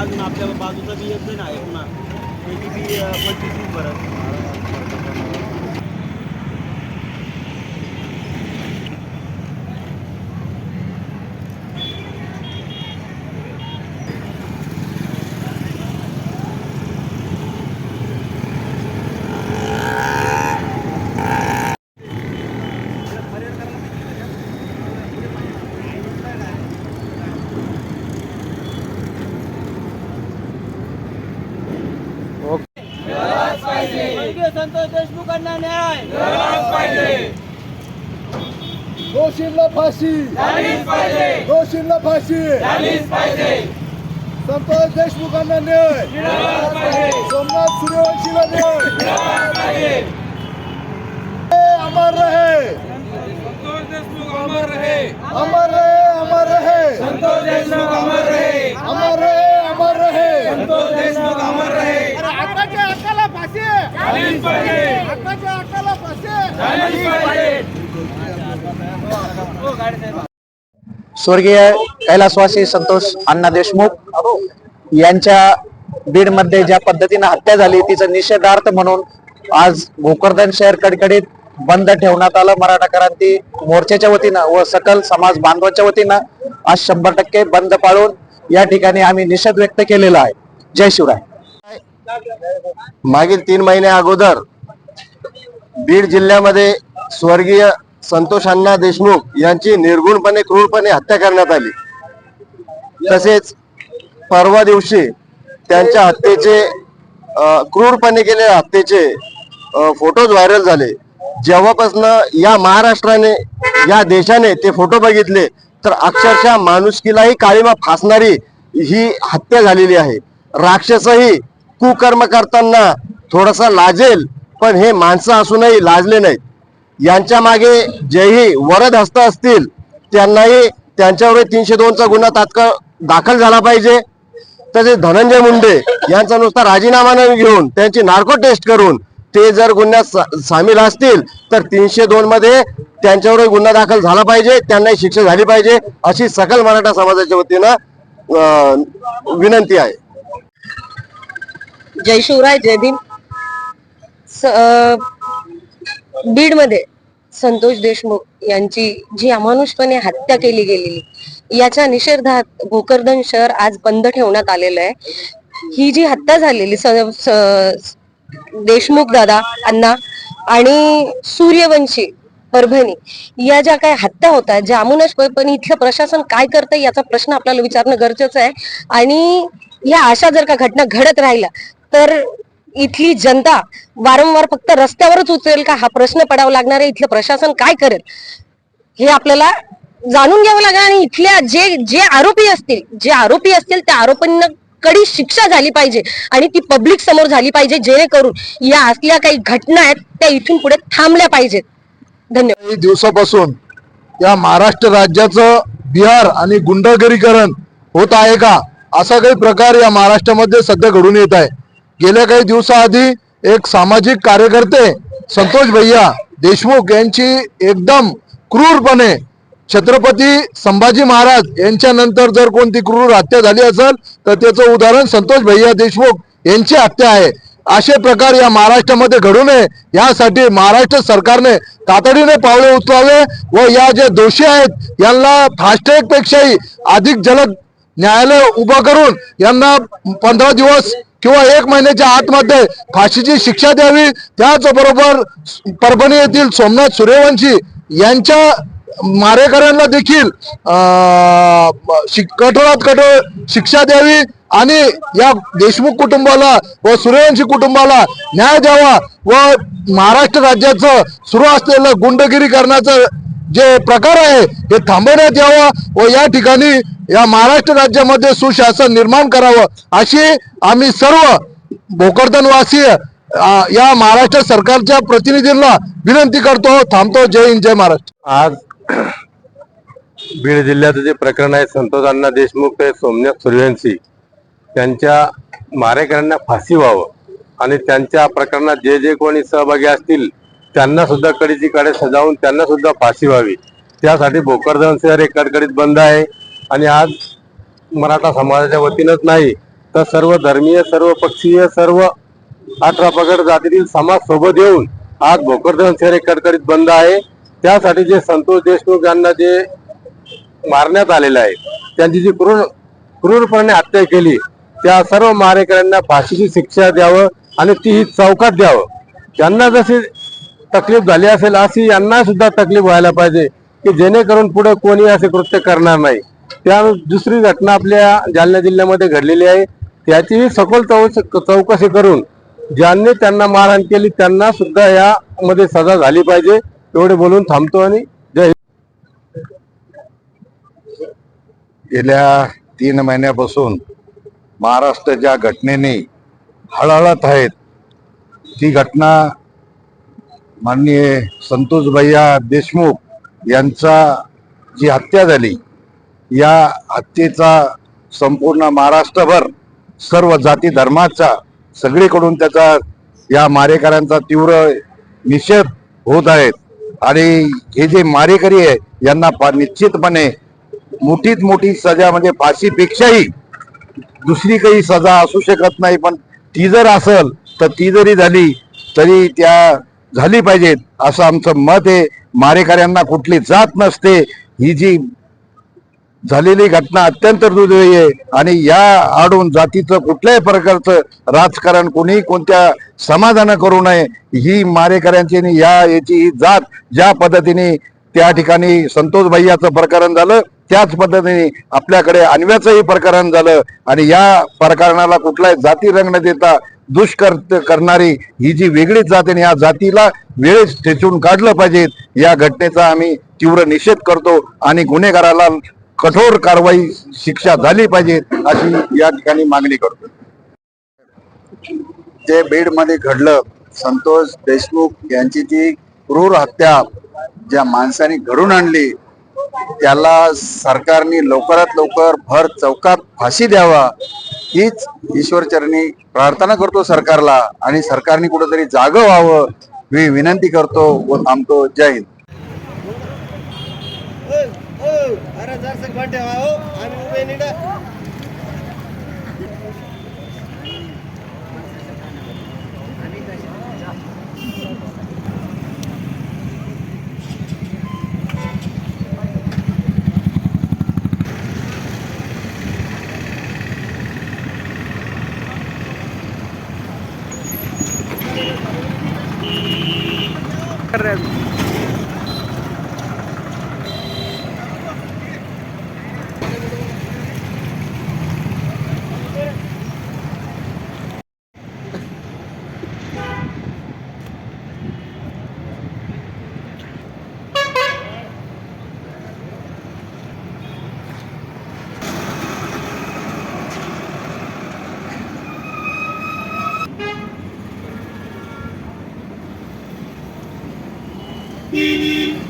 अजून आपल्या बाजूचा बी येत ना आहे पुन्हा त्याची बी अं, पंचवीस परत स्वर्गीय संतोष देशमुखांना न्याय. दोषींना फाशी. दोषींना फाशी. संतोष देशमुखांना न्याय. सोमनाथ सूर्यवंशीला न्याय. ए, अमर रहे. अमर रहे. अमर रहे संतोष देशमुख अमर रहे. अमर रहे अमर रहे. संतोष देशमुख अमर रहे. स्वर्गीय कैलासवासी संतोष अण्णा देशमुख यांच्या बीडमध्ये ज्या पद्धतीने हत्या झाली तिचा निषेधार्थ म्हणून आज भोकरदन शहर कडकडीत बंद ठेवण्यात आलं. मराठा क्रांती मोर्चाच्या वतीनं व सकल समाज बांधवाच्या वतीनं आज शंभर टक्के बंद पाळून या ठिकाणी आम्ही निषेध व्यक्त केलेला आहे. जय शिवराय. मागील तीन महिन्या अगोदर बीड जिल्ह्यामध्ये स्वर्गीय संतोष अण्णा देशमुख यांची निर्गुणपणे क्रूरपणे हत्या करण्यात आली. तसेच परवा दिवशी त्यांच्या हत्येचे क्रूरपणे केलेल्या हत्येचे फोटोज व्हायरल झाले. जेव्हापासून या महाराष्ट्राने या देशाने ते फोटो बघितले तर अक्षरशः माणुसकीलाही काळीमा फासणारी ही हत्या झालेली आहे. राक्षसही कुकर्म करताना थोडासा लाजेल पण हे माणसं असूनही लाजले नाहीत. यांच्या मागे जेही वरद हस्त असतील त्यांनाही त्यांच्यावर तीनशे दोनचा गुन्हा तात्काळ दाखल झाला पाहिजे. तसेच धनंजय मुंडे यांचा नुसता राजीनामा न घेऊन त्यांची नार्को टेस्ट करून ते जर गुन्ह्यात सामील असतील तर तीनशे दोन मध्ये त्यांच्यावर गुन्हा दाखल झाला पाहिजे त्यांनाही शिक्षा झाली पाहिजे अशी सकल मराठा समाजाच्या वतीनं विनंती आहे. जय शिवराय जय भीम. बीडमध्ये संतोष देशमुख यांची जी अमानुषपणे हत्या केली गेलेली याच्या निषेधात भोकरदन शहर आज बंद ठेवण्यात आलेलं आहे. ही जी हत्या झालेली देशमुख दादा अण्णा आणि सूर्यवंशी परभणी या ज्या काही हत्या होत आहेत ज्या अमानुषपणे इथलं प्रशासन काय करतं याचा प्रश्न आपल्याला विचारणं गरजेचं आहे. आणि ह्या अशा जर का घटना घडत राहिल्या तर इथली जनता वारंवार फक्त रस्त्यावरच उतरेल का? हा प्रश्न पडावा लागणार आहे. इथलं प्रशासन काय करेल? हे आपल्याला जाणून घ्यावं लागेल आणि इथल्या जे जे आरोपी असतील जे आरोपी असतील त्या आरोपींना कडी शिक्षा झाली पाहिजे आणि ती पब्लिक समोर झाली पाहिजे. जेणेकरून या असल्या काही घटना आहेत त्या इथून पुढे थांबल्या पाहिजेत. धन्यवाद. दिवसापासून या महाराष्ट्र राज्याचं बिहार आणि गुंडगिरीकरण होत आहे का? असा काही प्रकार या महाराष्ट्रामध्ये सध्या घडून येत आहे. गेल्या काही दिवसाआधी एक सामाजिक कार्यकर्ते संतोष भैया देशमुख यांची एकदम क्रूरपणे छत्रपती संभाजी महाराज यांच्यानंतर जर कोणती क्रूर हत्या झाली असेल तर त्याचं उदाहरण संतोष भैया देशमुख यांची हत्या आहे. असे प्रकार या महाराष्ट्रामध्ये घडू नये. यासाठी महाराष्ट्र सरकारने तातडीने पावले उचलावे व या जे दोषी आहेत यांना फास्टॅग पेक्षाही अधिक जलद न्यायालय उभं करून यांना पंधरा दिवस किंवा एक महिन्याच्या आतमध्ये फाशीची शिक्षा द्यावी त्याचबरोबर परभणी येथील सोमनाथ सूर्यवंशी यांच्या मारेकऱ्यांना देखील कठोरात कठोर शिक्षा द्यावी आणि या देशमुख कुटुंबाला व सूर्यवंशी कुटुंबाला न्याय द्यावा व महाराष्ट्र राज्याचं सुरू असलेलं गुंडगिरी करण्याचं जे प्रकार आहे हे थांबवण्यात यावा व या ठिकाणी या महाराष्ट्र राज्यामध्ये सुशासन निर्माण करावं अशी आम्ही सर्व भोकरदनवासीय या महाराष्ट्र सरकारच्या प्रतिनिधींना विनंती करतो. थांबतो. जय हिंद जय महाराष्ट्र. आज बीड जिल्ह्याचं जे प्रकरण आहे संतोष अण्णा देशमुख ते सोमनाथ सूर्यवंशी त्यांच्या मारेकऱ्यांना फाशी व्हावं आणि त्यांच्या प्रकरणात जे जे कोणी सहभागी असतील त्यांना सुद्धा कडीची कडे सजावून त्यांना सुद्धा फाशी व्हावी. त्यासाठी भोकरदन शहर हे कडकडीत बंद आहे. आणि आज मराठा समाजाच्या वतीनंच नाही तर सर्व धर्मीय सर्व पक्षीय सर्व अठरा पगड जातीतील समाज सोबत येऊन आज भोकरदन शहर कडकडीत बंद आहे. त्यासाठी जे संतोष देशमुख यांना जे मारण्यात आलेलं आहे त्यांची जी क्रूर क्रूरपणे हत्या केली त्या सर्व मारेकऱ्यांना फाशीची शिक्षा द्यावं आणि तीही चौकात द्यावं. त्यांना जशी तकलीफ झाली असेल अशी यांना सुद्धा तकलीफ व्हायला पाहिजे की जेणेकरून पुढे कोणी असे कृत्य करणार नाही. त्या दुसरी घटना आपल्या जालना जिल्ह्यामध्ये घडलेली आहे. त्याचीही सखोल चौकशी करून ज्यांनी त्यांना मारहाण केली त्यांना सुद्धा यामध्ये सजा झाली पाहिजे. एवढे बोलून थांबतो आणि जय गेल्या तीन महिन्यापासून महाराष्ट्र ज्या घटनेने हळहळत आहेत. ती घटना माननीय संतोष भैया देशमुख यांचा जी हत्या झाली या हत्येचा संपूर्ण महाराष्ट्रभर सर्व जाती धर्माचा सगळीकडून त्याचा या मारेकऱ्यांचा तीव्र निषेध होत आहेत. आणि हे जे मारेकरी आहे यांना पा- निश्चितपणे मोठीत मोठी सजा म्हणजे फाशीपेक्षाही दुसरी काही सजा असू शकत नाही पण ती जर असेल तर ती जरी झाली तरी त्या झाली पाहिजेत असं आमचं मत आहे. मारेकऱ्यांना कुठली जात नसते ही जी झालेली घटना अत्यंत दुर्दैवी आहे. आणि या आडून जातीचं कुठल्याही प्रकारचं राजकारण कोणी कोणत्या समाधान करू नये ही मारेकऱ्यांची या याची ही जात ज्या पद्धतीने त्या ठिकाणी संतोष भैयाचं प्रकरण झालं त्याच पद्धतीने आपल्याकडे अन्व्याचंही प्रकरण झालं आणि या प्रकरणाला कुठलाही जाती रंग न देता दुष्कर्त करणारी ही जी वेगळीच जात आहे आणि या जातीला वेळेस ठेचून काढलं पाहिजेत या घटनेचा आम्ही तीव्र निषेध करतो आणि गुन्हेगाराला कठोर कारवाई शिक्षा झाली पाहिजे अशी या ठिकाणी मागणी करतो. जे बीडमध्ये घडलं संतोष देशमुख यांची जी क्रूर हत्या ज्या माणसाने घडून आणली त्याला सरकारने लवकरात लवकर भर चौकात फाशी द्यावा हीच ईश्वरचरणी प्रार्थना करतो सरकारला आणि सरकारने कुठेतरी जागं व्हावं मी विनंती करतो व थांबतो. जय हिंद. अरे जर घंटे हो आम्ही उभे नीट Beep.